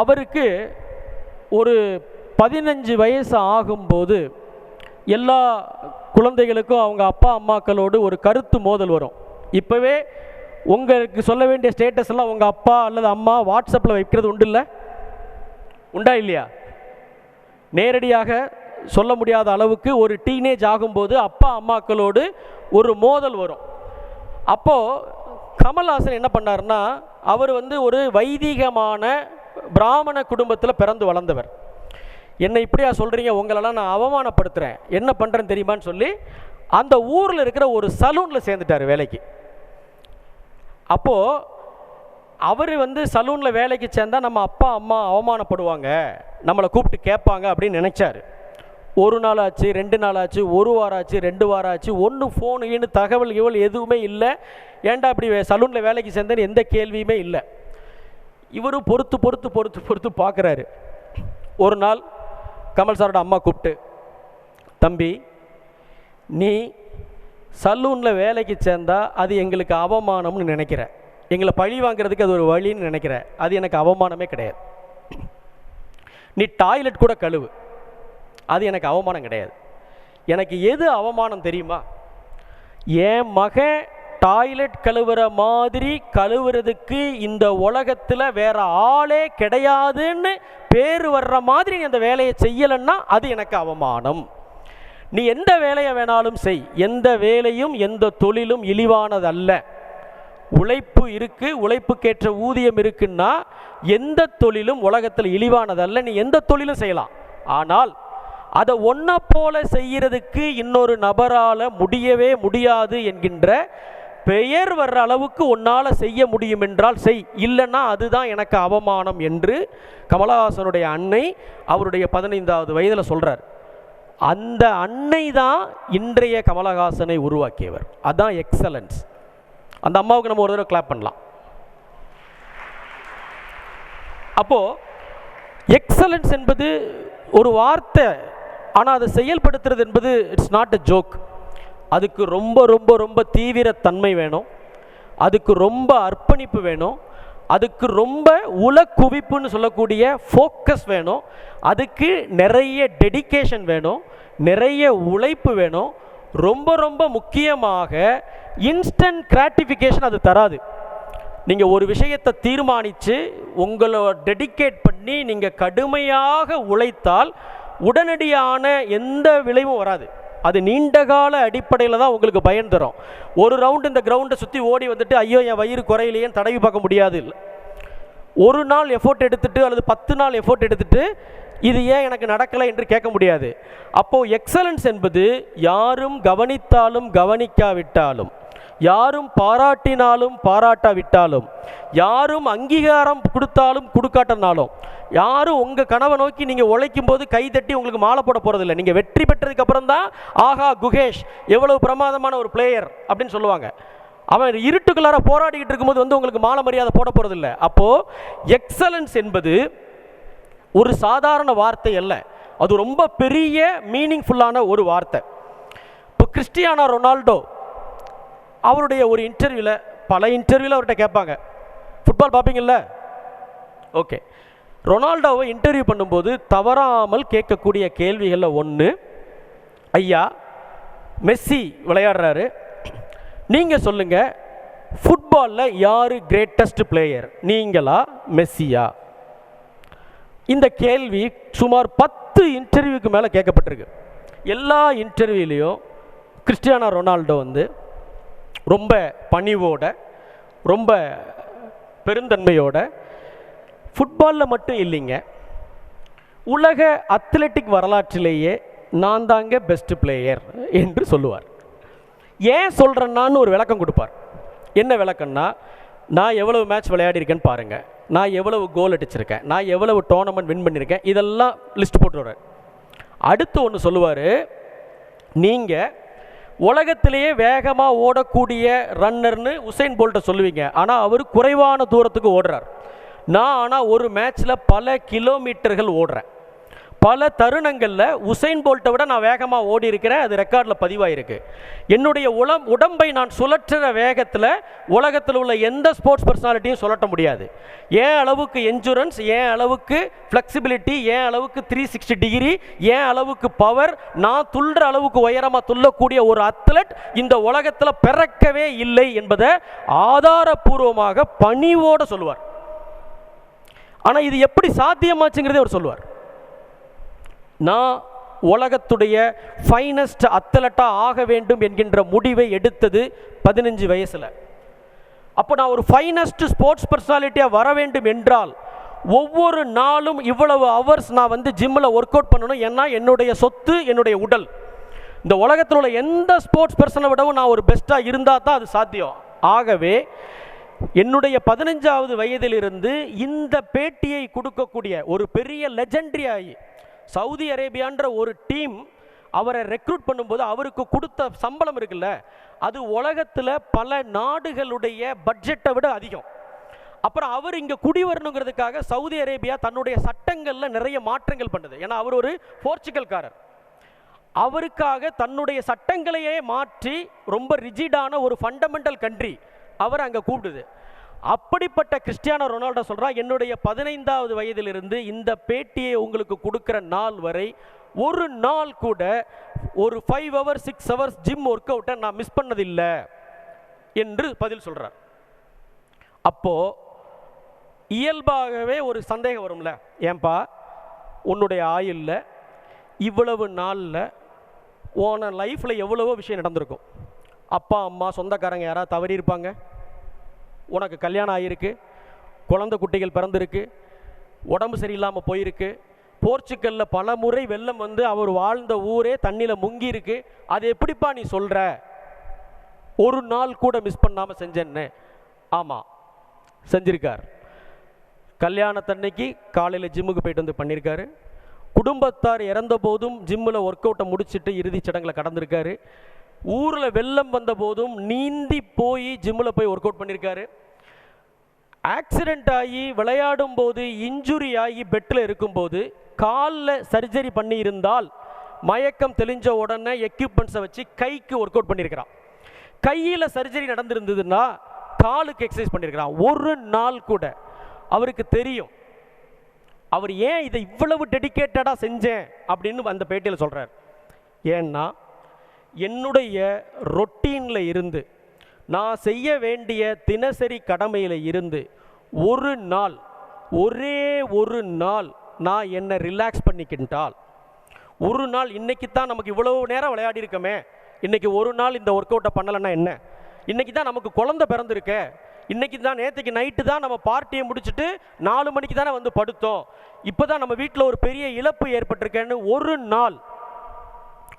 அவருக்கு ஒரு பதினஞ்சு வயசு ஆகும்போது எல்லா குழந்தைகளுக்கும் அவங்க அப்பா அம்மாக்களோடு ஒரு கருத்து மோதல் வரும். இப்போவே உங்களுக்கு சொல்ல வேண்டிய ஸ்டேட்டஸ் எல்லாம் உங்கள் அப்பா அல்லது அம்மா வாட்ஸ்அப்பில் வைக்கிறது உண்டு இல்லை? உண்டா இல்லையா? நேரடியாக சொல்ல முடியாத அளவுக்கு ஒரு டீனேஜ் ஆகும்போது அப்பா அம்மாக்களோடு ஒரு மோதல் வரும். அப்போது கமல்ஹாசன் என்ன பண்ணாருன்னா அவர் வந்து ஒரு வைதிகமான பிராமண குடும்பத்தில் பிறந்து வளர்ந்தவர். என்னை இப்படியா சொல்கிறீங்க உங்களெல்லாம் நான் அவமானப்படுத்துகிறேன் என்ன பண்ணுறேன்னு தெரியுமான்னு சொல்லி அந்த ஊரில் இருக்கிற ஒரு சலூனில் சேர்ந்துட்டார் வேலைக்கு. அப்போது அவர் வந்து சலூனில் வேலைக்கு சேர்ந்தால் நம்ம அப்பா அம்மா அவமானப்படுவாங்க. நம்மளை கூப்பிட்டு கேட்பாங்க அப்படின்னு நினச்சார். ஒரு நாள் ஆச்சு ரெண்டு நாள் ஆச்சு ஒரு வாரம் ஆச்சு ரெண்டு வாரம் ஆச்சு ஒன்று ஃபோனு ஈனு தகவல் கிவல் எதுவுமே இல்லை. ஏன்டா இப்படி சலூனில் வேலைக்கு சேர்ந்தேன்னு எந்த கேள்வியுமே இல்லை. இவரும் பொறுத்து பொறுத்து பொறுத்து பொறுத்து பார்க்குறாரு. ஒரு நாள் கமல் சாரோட அம்மா கூப்பிட்டு தம்பி நீ சலூனில் வேலைக்கு சேர்ந்தா அது எங்களுக்கு அவமானம்னு நினைக்கிற. எங்களை பழி வாங்குறதுக்கு அது ஒரு வழின்னு நினைக்கிற. அது எனக்கு அவமானமே கிடையாது. நீ டாய்லெட் கூட கழுவு. அது எனக்கு அவமானம் கிடையாது. எனக்கு எது அவமானம் தெரியுமா? என் மகன் டாய்லெட் கழுவுற மாதிரி கழுவுறதுக்கு இந்த உலகத்தில் வேற ஆளே கிடையாதுன்னு பேர் வர்ற மாதிரி நீ அந்த வேலையை செய்யலைன்னா அது எனக்கு அவமானம். நீ எந்த வேலையை வேணாலும் செய். எந்த வேலையும் எந்த தொழிலும் இழிவானதல்ல உழைப்பு இருக்குது உழைப்புக்கேற்ற ஊதியம் இருக்குன்னா எந்த தொழிலும் உலகத்தில் இழிவானதல்ல நீ எந்த தொழிலும் செய்யலாம். ஆனால் அதை ஒன்றை போல செய்கிறதுக்கு இன்னொரு நபரால் முடியவே முடியாது என்கின்ற பெயர் வர்ற அளவுக்கு உன்னால் செய்ய முடியும் என்றால் செய். இல்லைன்னா அதுதான் எனக்கு அவமானம் என்று கமலஹாசனுடைய அன்னை அவருடைய பதினைந்தாவது வயதில் சொல்கிறார் அந்த அன்னை தான் இன்றைய கமலஹாசனை உருவாக்கியவர். அதான் எக்ஸலன்ஸ் அந்த அம்மாவுக்கு நம்ம ஒரு தடவை கிளாப் பண்ணலாம். அப்போது எக்ஸலன்ஸ் என்பது ஒரு வார்த்தை ஆனால் அதை செயல்படுத்துறது என்பது இட்ஸ் நாட் அ ஜோக் அதுக்கு ரொம்ப ரொம்ப ரொம்ப தீவிரத்தன்மை வேணும். அதுக்கு ரொம்ப அர்ப்பணிப்பு வேணும். அதுக்கு ரொம்ப உல குவிப்புன்னு சொல்லக்கூடிய ஃபோக்கஸ் வேணும். அதுக்கு நிறைய டெடிகேஷன் வேணும். நிறைய உழைப்பு வேணும். ரொம்ப ரொம்ப முக்கியமாக இன்ஸ்டன்ட் கிராட்டிஃபிகேஷன் அது தராது. நீங்கள் ஒரு விஷயத்தை தீர்மானித்து உங்களை டெடிகேட் பண்ணி நீங்கள் கடுமையாக உழைத்தால் உடனடியான எந்த விளைவும் வராது. அது நீண்டகால அடிப்படையில் தான் உங்களுக்கு பயன் தரும். ஒரு ரவுண்டு இந்த கிரவுண்டை சுற்றி ஓடி வந்துட்டு ஐயோ என் வயிறு குறையிலேயே தடவி பார்க்க முடியாது. ஒரு நாள் எஃபோர்ட் எடுத்துட்டு அல்லது பத்து நாள் எஃபோர்ட் எடுத்துட்டு இது ஏன் எனக்கு நடக்கலை என்று கேட்க முடியாது. அப்போது எக்ஸலன்ஸ் என்பது யாரும் கவனித்தாலும் கவனிக்காவிட்டாலும் யாரும் பாராட்டினாலும் பாராட்டாவிட்டாலும் யாரும் அங்கீகாரம் கொடுத்தாலும் கொடுக்காட்டனாலும் யாரும் உங்கள் கனவை நோக்கி நீங்கள் உழைக்கும் போது கை தட்டி உங்களுக்கு மாலை போட போகிறதில்ல நீங்கள் வெற்றி பெற்றதுக்கு அப்புறம் தான் ஆஹா குகேஷ் எவ்வளவு பிரமாதமான ஒரு பிளேயர் அப்படின்னு சொல்லுவாங்க. அவன் இருட்டுக்குள்ளார போராடிக்கிட்டு இருக்கும்போது வந்து உங்களுக்கு மாலை மரியாதை போட போகிறதில்ல அப்போது எக்ஸலன்ஸ் என்பது ஒரு சாதாரண வார்த்தை அல்ல. அது ரொம்ப பெரிய மீனிங்ஃபுல்லான ஒரு வார்த்தை. இப்போ கிறிஸ்டியானா ரொனால்டோ அவருடைய ஒரு இன்டர்வியூவில் பல இன்டர்வியூவில் அவர்கிட்ட கேட்பாங்க. ஃபுட்பால் பார்ப்பீங்கள்ல ஓகே ரொனால்டோவை இன்டர்வியூ பண்ணும்போது தவறாமல் கேட்கக்கூடிய கேள்விகளில் ஒன்று ஐயா மெஸ்ஸி விளையாடுறாரு. நீங்கள் சொல்லுங்கள் ஃபுட்பாலில் யார் கிரேட்டஸ்ட் பிளேயர் நீங்களா மெஸ்ஸியா? இந்த கேள்வி சுமார் பத்து இன்டர்வியூக்கு மேலே கேட்கப்பட்டிருக்கு. எல்லா இன்டர்வியூலேயும் கிறிஸ்டியானா ரொனால்டோ வந்து ரொம்ப பணிவோட ரொம்ப பெருந்தன்மையோட ஃபுட்பாலில் மட்டும் இல்லைங்க. உலக அத்லெட்டிக் வரலாற்றிலேயே நான் தாங்க பெஸ்ட் பிளேயர் என்று சொல்லுவார். ஏன் சொல்கிறேன்னான்னு ஒரு விளக்கம் கொடுப்பார். என்ன விளக்கம்னா நான் எவ்வளவு மேட்ச் விளையாடிருக்கேன்னு பாருங்கள் நான் எவ்வளவு கோல் அடிச்சிருக்கேன். நான் எவ்வளவு டோர்னமெண்ட் வின் பண்ணியிருக்கேன். இதெல்லாம் லிஸ்ட் போட்டுடுறார் அடுத்து ஒன்று சொல்லுவார் நீங்கள் உலகத்திலேயே வேகமாக ஓடக்கூடிய ரன்னர்னு உசைன் போல்ட்டை சொல்லுவீங்க. ஆனால் அவர் குறைவான தூரத்துக்கு ஓடுறார். நான் ஆனால் ஒரு மேட்ச்சில் பல கிலோமீட்டர்கள் ஓடுறேன். பல தருணங்களில் உசைன் போல்ட்டை விட நான் வேகமாக ஓடி இருக்கிறேன் அது ரெக்கார்டில் பதிவாயிருக்கு. என்னுடைய உளம் உடம்பை நான் சுழற்றுற வேகத்தில் உலகத்தில் உள்ள எந்த ஸ்போர்ட்ஸ் பர்சனாலிட்டியும் சுழட்ட முடியாது. ஏன் அளவுக்கு என்ஜூரன்ஸ் ஏன் அளவுக்கு ஃப்ளெக்சிபிலிட்டி ஏன் அளவுக்கு த்ரீ சிக்ஸ்டி டிகிரி ஏன் அளவுக்கு பவர் நான் துள்ளுற அளவுக்கு உயரமாக துள்ளக்கூடிய ஒரு அத்லட் இந்த உலகத்தில் பிறக்கவே இல்லை என்பதை ஆதாரபூர்வமாக பணிவோடு சொல்லுவார். ஆனால் இது எப்படி சாத்தியமாச்சுங்கிறதே அவர் சொல்லுவார். நான் உலகத்துடைய ஃபைனஸ்ட் அத்தலட்டாக ஆக வேண்டும் என்கின்ற முடிவை எடுத்தது பதினஞ்சு வயசில். அப்போ நான் ஒரு ஃபைனஸ்ட் ஸ்போர்ட்ஸ் பர்சனாலிட்டியாக வர வேண்டும் என்றால் ஒவ்வொரு நாளும் இவ்வளவு ஹவர்ஸ் நான் வந்து ஜிம்மில் ஒர்க் அவுட் பண்ணணும். ஏன்னா என்னுடைய சொத்து என்னுடைய உடல். இந்த உலகத்தில் உள்ள எந்த ஸ்போர்ட்ஸ் பர்சனை விடவும் நான் ஒரு பெஸ்ட்டாக இருந்தால் தான் அது சாத்தியம். ஆகவே என்னுடைய பதினஞ்சாவது வயதிலிருந்து இந்த பேட்டியை கொடுக்கக்கூடிய ஒரு பெரிய லெஜெண்ட்ரி ஆகி சவுதி அரேபியான்ற ஒரு டீம் அவரை ரெக்ரூட் பண்ணும்போது அவருக்கு கொடுத்த சம்பளம் இருக்குல்ல அது உலகத்தில் பல நாடுகளுடைய பட்ஜெட்டை விட அதிகம். அப்புறம் அவர் இங்கே குடி வரணுங்கிறதுக்காக சவுதி அரேபியா தன்னுடைய சட்டங்களில் நிறைய மாற்றங்கள் பண்ணுது. ஏன்னா அவர் ஒரு போர்ச்சுகல்காரர். அவருக்காக தன்னுடைய சட்டங்களையே மாற்றி ரொம்ப ரிஜிடான ஒரு ஃபண்டமெண்டல் கண்ட்ரி அவர் அங்கே கூப்பிடுது. அப்படிப்பட்ட கிறிஸ்டியானோ ரொனால்டோ சொல்கிறான் என்னுடைய பதினைந்தாவது வயதிலிருந்து இந்த பேட்டியை உங்களுக்கு கொடுக்குற நாள் வரை ஒரு நாள் கூட ஒரு five hours six hours gym work அவுட்டை நான் மிஸ் பண்ணதில்லை என்று பதில் சொல்கிறார் அப்போது இயல்பாகவே ஒரு சந்தேகம் வரும்ல ஏன்பா உன்னுடைய ஆயுளில் இவ்வளவு நாளில் உன லைஃப்பில் எவ்வளவோ விஷயம் நடந்திருக்கும். அப்பா அம்மா சொந்தக்காரங்க யாராவது தவறி இருப்பாங்க? உனக்கு கல்யாணம் ஆகியிருக்கு குழந்தை குட்டிகள் பிறந்திருக்கு உடம்பு சரியில்லாமல் போயிருக்கு. போர்ச்சுக்கல்ல பல முறை வெள்ளம் வந்து அவர் வாழ்ந்த ஊரே தண்ணியில் முங்கி இருக்கு அது எப்படிப்பா நீ சொல்கிற ஒரு நாள் கூட மிஸ் பண்ணாமல் செஞ்சேன்னு. ஆமாம் செஞ்சிருக்கார். கல்யாணத்தன்னைக்கு காலையில் ஜிம்முக்கு போயிட்டு வந்து பண்ணியிருக்காரு குடும்பத்தார் இறந்த போதும் ஜிம்மில் ஒர்க் அவுட்டை முடிச்சுட்டு இறுதிச் சடங்கில் கடந்திருக்காரு. ஊரில் வெள்ளம் வந்த போதும் நீந்தி போய் ஜிம்மில் போய் ஒர்க் அவுட் பண்ணியிருக்காரு ஆக்சிடென்ட் ஆகி விளையாடும் போது இன்ஜுரி ஆகி பெட்டில் இருக்கும்போது காலில் சர்ஜரி பண்ணியிருந்தால் மயக்கம் தெளிஞ்ச உடனே எக்யூப்மெண்ட்ஸை வச்சு கைக்கு ஒர்க் அவுட் பண்ணியிருக்கிறான் கையில் சர்ஜரி நடந்திருந்ததுன்னா காலுக்கு எக்ஸசைஸ் பண்ணியிருக்கிறான் ஒரு நாள் கூட. அவருக்கு தெரியும். அவர் ஏன் இதை இவ்வளவு டெடிகேட்டடாக செஞ்சேன்? அப்படின்னு அந்த பேட்டியில் சொல்கிறார் ஏன்னா என்னுடைய ரொட்டீனில் இருந்து நான் செய்ய வேண்டிய தினசரி கடமையில் இருந்து ஒரு நாள் ஒரே ஒரு நாள் நான் என்னை ரிலாக்ஸ் பண்ணிக்கிட்டால் ஒரு நாள் இன்றைக்கி தான் நமக்கு இவ்வளவு நேரம் விளையாடி இருக்கமே இன்றைக்கி ஒரு நாள் இந்த ஒர்க் அவுட்டை பண்ணலைன்னா என்ன? இன்னைக்கு தான் நமக்கு குழந்தை பிறந்திருக்க இன்றைக்கி தான் நேற்றுக்கு நைட்டு தான் நம்ம பார்ட்டியை முடிச்சுட்டு நாலு மணிக்கு தானே வந்து படுத்தோம் இப்போ தான் நம்ம வீட்டில் ஒரு பெரிய இழப்பு ஏற்பட்டிருக்கேன்னு ஒரு நாள்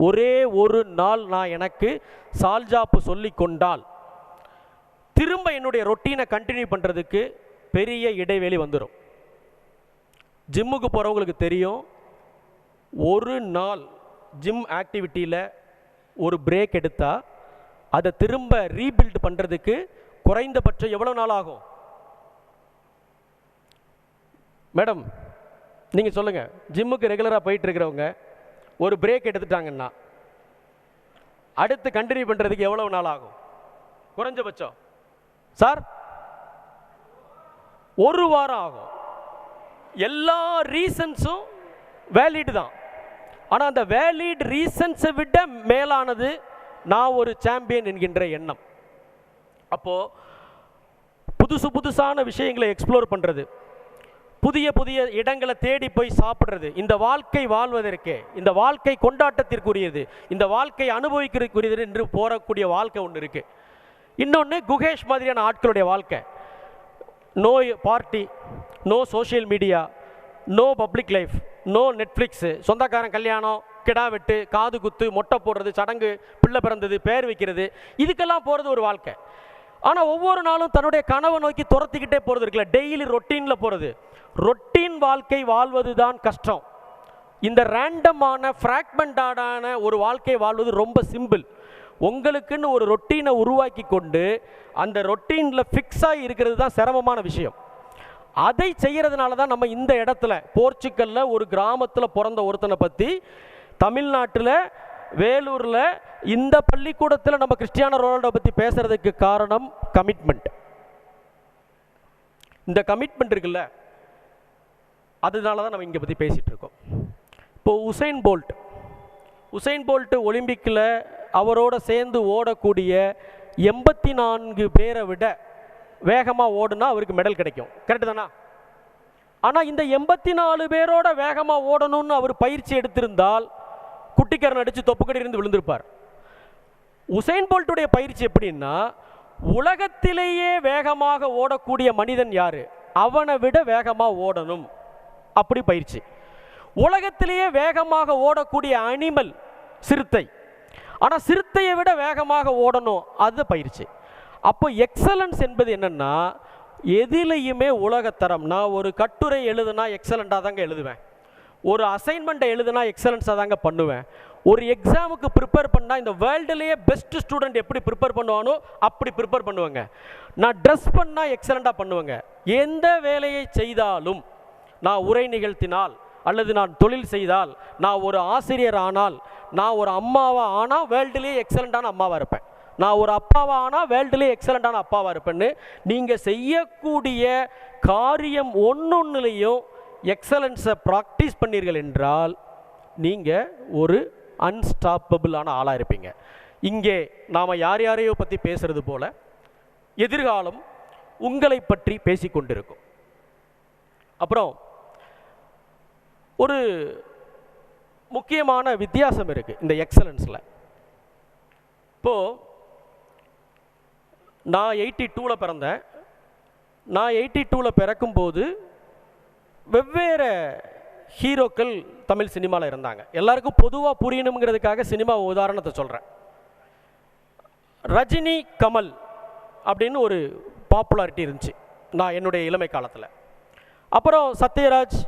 ஒரே ஒரு நாள் நான் எனக்கு சால்ஜாப்பு சொல்லி கொண்டால் திரும்ப என்னுடைய ரொட்டீனை கண்டினியூ பண்ணுறதுக்கு பெரிய இடைவெளி வந்துடும் ஜிம்முக்கு போகிறவங்களுக்கு தெரியும் ஒரு நாள் ஜிம் ஆக்டிவிட்டியில் ஒரு பிரேக் எடுத்தால் அதை திரும்ப ரீபில்ட் பண்ணுறதுக்கு குறைந்தபட்சம் எவ்வளோ நாள் ஆகும்? மேடம் நீங்கள் சொல்லுங்கள் ஜிம்முக்கு ரெகுலராக போயிட்டுருக்கிறவங்க ஒரு பிரேக் எடுத்துட்டாங்கன்னா அடுத்து கண்டினியூ பண்ணுறதுக்கு எவ்வளவு நாள் ஆகும்? குறைஞ்சபட்சம். சார் ஒரு வாரம் ஆகும். எல்லா ரீசன்ஸும் வேலிட் தான். ஆனால் அந்த வேலிட் ரீசன்ஸை விட மேலானது நான் ஒரு சாம்பியன் என்கின்ற எண்ணம். அப்போது புதுசு புதுசான விஷயங்களை எக்ஸ்ப்ளோர் பண்ணுறது புதிய புதிய இடங்களை தேடி போய் சாப்பிட்றது. இந்த வாழ்க்கை வாழ்வதற்கே இந்த வாழ்க்கை கொண்டாட்டத்திற்குரியது இந்த வாழ்க்கை அனுபவிக்கிறதுக்குரியது என்று போகக்கூடிய வாழ்க்கை ஒன்று இருக்குது இன்னொன்று குகேஷ் மாதிரியான ஆட்களுடைய வாழ்க்கை. No party no social media no public life no Netflix சொந்தக்காரன் கல்யாணம் கிடா வெட்டு காது குத்து மொட்டை போடுறது சடங்கு பிள்ளை பிறந்தது பேர் வைக்கிறது இதுக்கெல்லாம் போகிறது ஒரு வாழ்க்கை. ஆனால் ஒவ்வொரு நாளும் தன்னுடைய கனவை நோக்கி துரத்திக்கிட்டே போகிறது இருக்குல்ல. டெய்லி ரொட்டீனில் போகிறது ரொட்டீன் வாழ்க்கை வாழ்வது தான் கஷ்டம். இந்த ரேண்டமான ஃப்ராக்மெண்டான ஒரு வாழ்க்கை வாழ்வது ரொம்ப சிம்பிள் உங்களுக்குன்னு ஒரு ரொட்டீனை உருவாக்கி கொண்டு அந்த ரொட்டீனில் ஃபிக்ஸாக இருக்கிறது தான் சிரமமான விஷயம். அதை செய்கிறதுனால தான் நம்ம இந்த இடத்துல போர்ச்சுக்கல்ல ஒரு கிராமத்தில் பிறந்த ஒருத்தனை பற்றி தமிழ்நாட்டில் வேலூரில் இந்த பள்ளிக்கூடத்தில் நம்ம கிறிஸ்டியானோ ரொனால்டோ பற்றி பேசுகிறதுக்கு காரணம் கமிட்மெண்ட் இந்த கமிட்மெண்ட் இருக்குல்ல அதனால தான் நம்ம இங்கே பற்றி பேசிகிட்டு இருக்கோம். இப்போது உசைன் போல்ட் உசைன் போல்ட் ஒலிம்பிக்கில் அவரோட சேர்ந்து ஓடக்கூடிய எண்பத்தி நான்கு பேரை விட வேகமாக ஓடுனா அவருக்கு மெடல் கிடைக்கும். கரெக்டு தானா? ஆனால் இந்த எண்பத்தி நாலு பேரோட வேகமாக ஓடணும்னு அவர் பயிற்சி எடுத்திருந்தால் குட்டிக்கரன் அடித்து தொப்புக்கடி இருந்து விழுந்திருப்பார். உசைன் போல்ட்டுடைய பயிற்சி எப்படின்னா உலகத்திலேயே வேகமாக ஓடக்கூடிய மனிதன் யார்? அவனை விட வேகமாக ஓடணும். அப்படி பயிற்சி. உலகத்திலேயே வேகமாக ஓடக்கூடிய அனிமல் சிறுத்தை. ஆனால் சிறுத்தையை விட வேகமாக ஓடணும் அது பயிற்சி. அப்போ எக்ஸலன்ஸ் என்பது என்னன்னா எதிலையுமே உலகத்தரம். நான் ஒரு கட்டுரை எழுதுனா எக்ஸலண்ட்டாக தாங்க எழுதுவேன். ஒரு அசைன்மெண்ட்டை எழுதுனா எக்ஸலன்ஸாக தாங்க பண்ணுவேன். ஒரு எக்ஸாமுக்கு ப்ரிப்பேர் பண்ணால் இந்த வேர்ல்டுலேயே பெஸ்ட் ஸ்டூடெண்ட் எப்படி ப்ரிப்பேர் பண்ணுவானோ அப்படி ப்ரிப்பேர் பண்ணுவேங்க. நான் ட்ரெஸ் பண்ணால் எக்ஸலண்ட்டாக பண்ணுவேங்க. எந்த வேலையை செய்தாலும் நான் உரை நிகழ்த்தினால் அல்லது நான் தொழில் செய்தால் நான் ஒரு ஆசிரியர் ஆனால் நான் ஒரு அம்மாவாக ஆனால் வேர்ல்டுலேயே எக்ஸலண்ட்டான அம்மாவாக இருப்பேன். நான் ஒரு அப்பாவாக ஆனால் வேர்ல்டுலேயே எக்ஸலண்ட்டான அப்பாவாக இருப்பேன்னு நீங்கள் செய்யக்கூடிய காரியம் ஒன்று ஒன்றுலேயும் எக்ஸலன்ஸை ப்ராக்டிஸ் பண்ணீர்கள் என்றால் நீங்கள் ஒரு அன்ஸ்டாப்பபிளான ஆளாக இருப்பீங்க. இங்கே நாம் யார் யாரையோ பற்றி பேசுறது போல் எதிர்காலம் உங்களை பற்றி பேசிக்கொண்டிருக்கும் அப்புறம் ஒரு முக்கியமான வித்தியாசம் இருக்குது இந்த எக்ஸலன்ஸில் இப்போது நான் எயிட்டி டூவில் பிறந்தேன். நான் எயிட்டி டூவில் பிறக்கும்போது வெவ்வேறு ஹீரோக்கள் தமிழ் சினிமாவில் இருந்தாங்க. எல்லாருக்கும் பொதுவாக புரியணுங்கிறதுக்காக சினிமா உதாரணத்தை சொல்கிறேன் ரஜினி கமல் அப்படின்னு ஒரு பாப்புலாரிட்டி இருந்துச்சு. நான் என்னுடைய இளமை காலத்தில். அப்புறம் சத்யராஜ்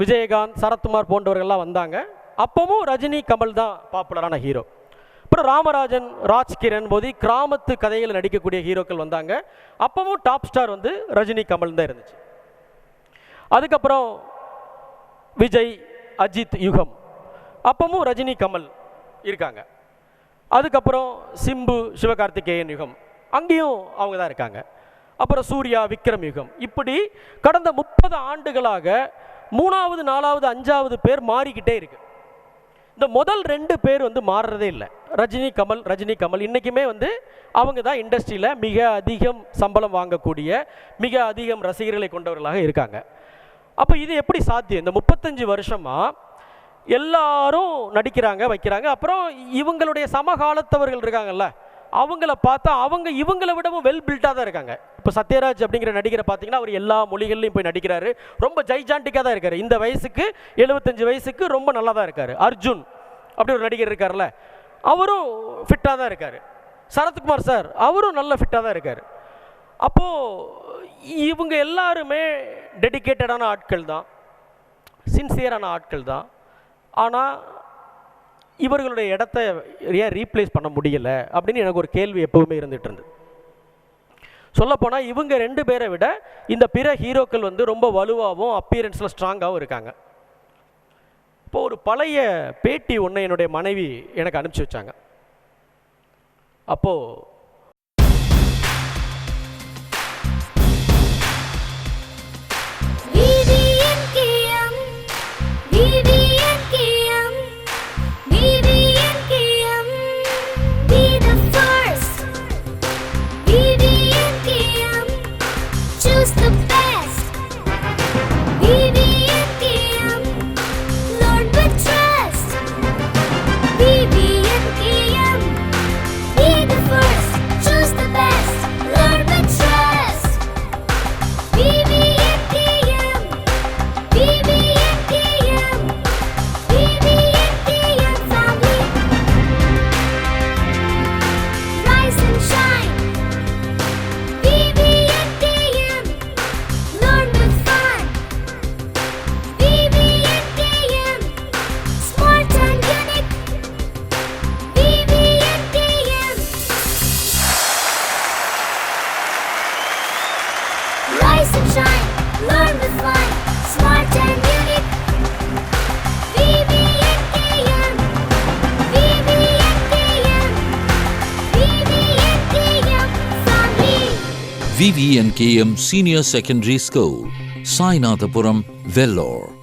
விஜயகாந்த் சரத்குமார் போன்றவர்கள்லாம் வந்தாங்க. அப்பவும் ரஜினி கமல் தான் பாப்புலரான ஹீரோ அப்புறம் ராமராஜன் ராஜ்கிரண் போதி கிராமத்து கதைகள் நடிக்கக்கூடிய ஹீரோக்கள் வந்தாங்க. அப்பவும் டாப் ஸ்டார் வந்து ரஜினி கமல் தான் இருந்துச்சு. அதுக்கப்புறம் விஜய் அஜித் யுகம். அப்பவும் ரஜினி கமல் இருக்காங்க. அதுக்கப்புறம் சிம்பு சிவகார்த்திகேயன் யுகம். அங்கேயும் அவங்க தான் இருக்காங்க. அப்புறம் சூர்யா விக்ரம் யுகம். இப்படி கடந்த முப்பது ஆண்டுகளாக மூணாவது நாலாவது அஞ்சாவது பேர் மாறிக்கிட்டே இருக்கு. இந்த முதல் ரெண்டு பேர் வந்து மாறுறதே இல்லை. ரஜினி கமல் ரஜினி கமல். இன்றைக்குமே வந்து அவங்க தான் இண்டஸ்ட்ரியில் மிக அதிகம் சம்பளம் வாங்கக்கூடிய மிக அதிகம் ரசிகர்களை கொண்டவர்களாக இருக்காங்க. அப்போ இது எப்படி சாத்தியம்? இந்த முப்பத்தஞ்சு வருஷமாக எல்லாரும் நடிக்கிறாங்க வைக்கிறாங்க. அப்புறம் இவங்களுடைய சமகாலத்தவர்கள் இருக்காங்கல்ல அவங்கள பார்த்தா அவங்க இவங்களை விடவும் வெல் பில்ட்டாக தான் இருக்காங்க. இப்போ சத்யராஜ் அப்படிங்கிற நடிகரை பார்த்தீங்கன்னா அவர் எல்லா மொழிகள்லையும் போய் நடிக்கிறாரு. ரொம்ப ஜைஜாண்டிக்காக தான் இருக்காரு. இந்த வயசுக்கு எழுபத்தஞ்சு வயசுக்கு ரொம்ப நல்லா தான் இருக்காரு. அர்ஜுன் அப்படி ஒரு நடிகர் இருக்கார்ல அவரும் ஃபிட்டாக தான் இருக்காரு. சரத்குமார் சார் அவரும் நல்ல ஃபிட்டாக தான் இருக்கார். அப்போது இவங்க எல்லாருமே டெடிகேட்டடான ஆட்கள் தான் சின்சியரான ஆட்கள் தான் ஆனால் இவர்களுடைய இடத்த ஏன் ரீப்ளேஸ் பண்ண முடியல அப்படின்னு எனக்கு ஒரு கேள்வி எப்போவுமே இருந்துகிட்டு இருந்தது. சொல்லப்போனால் இவங்க ரெண்டு பேரை விட இந்த பிற ஹீரோக்கள் வந்து ரொம்ப வலுவாகவும் அப்பியரன்ஸில் ஸ்ட்ராங்காகவும் இருக்காங்க. இப்போ ஒரு பழைய பேட்டி ஒன்று என்னுடைய மனைவி எனக்கு அனுப்பிச்சி வச்சாங்க. அப்போது and VVNKM Senior Secondary School, Sainathapuram, Vellore.